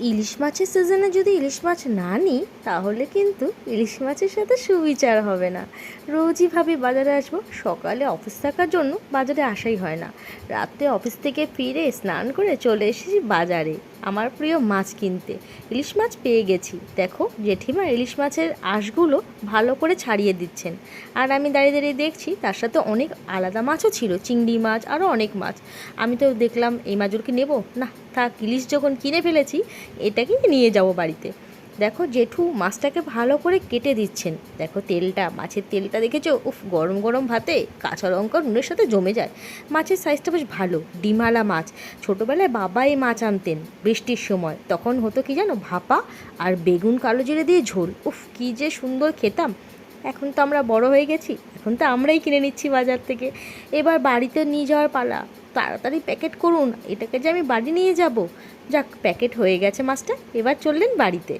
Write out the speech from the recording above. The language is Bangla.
ইলিশ মাছের সিজনে যদি ইলিশ মাছ না নিই, তাহলে কিন্তু ইলিশ মাছের সাথে সুবিচার হবে না। রোজই ভাবি বাজারে আসব। সকালে অফিস থাকার জন্য বাজারে আসাই হয় না। রাতে অফিস থেকে ফিরে স্নান করে চলে এসেছি বাজারে, আমার প্রিয় মাছ কিনতে। ইলিশ মাছ পেয়ে গেছি। দেখো, জেঠিমা ইলিশ মাছের আঁশগুলো ভালো করে ছাড়িয়ে দিচ্ছেন। আর আমি দাঁড়িয়ে দাঁড়িয়ে দেখছি, তার সাথে অনেক আলাদা মাছও ছিল, চিংড়ি মাছ, আরও অনেক মাছ। আমি তো দেখলাম, এই মাছগুলো কি নেব? না থাক ইলিশ যখন কিনে ফেলেছি এটাকেই নিয়ে যাব বাড়িতে। দেখো জেঠু মাছটাকে ভালো করে কেটে দিচ্ছেন। দেখো তেলটা, মাছের তেলটা দেখেছ? উফ, গরম গরম ভাতে কাঁচা লঙ্কা নুনের সাথে জমে যায়। মাছের সাইজটা বেশ ভালো, ডিমালা মাছ। ছোটোবেলায় বাবা এই মাছ আনতেন বৃষ্টির সময়। তখন হতো কি জানো, ভাপা আর বেগুন কালো জিরে দিয়ে ঝোল। উফ, কী যে সুন্দর খেতাম। এখন তো আমরা বড় হয়ে গেছি, এখন তো আমরাই কিনে নিচ্ছি বাজার থেকে। এবার বাড়িতে নিয়ে যাওয়ার পালা, তাড়াতাড়ি প্যাকেট করুন, এটাকে যে আমি বাড়ি নিয়ে যাব। যাক প্যাকেট হয়ে গেছে মাছটা এবার চললেন বাড়িতে।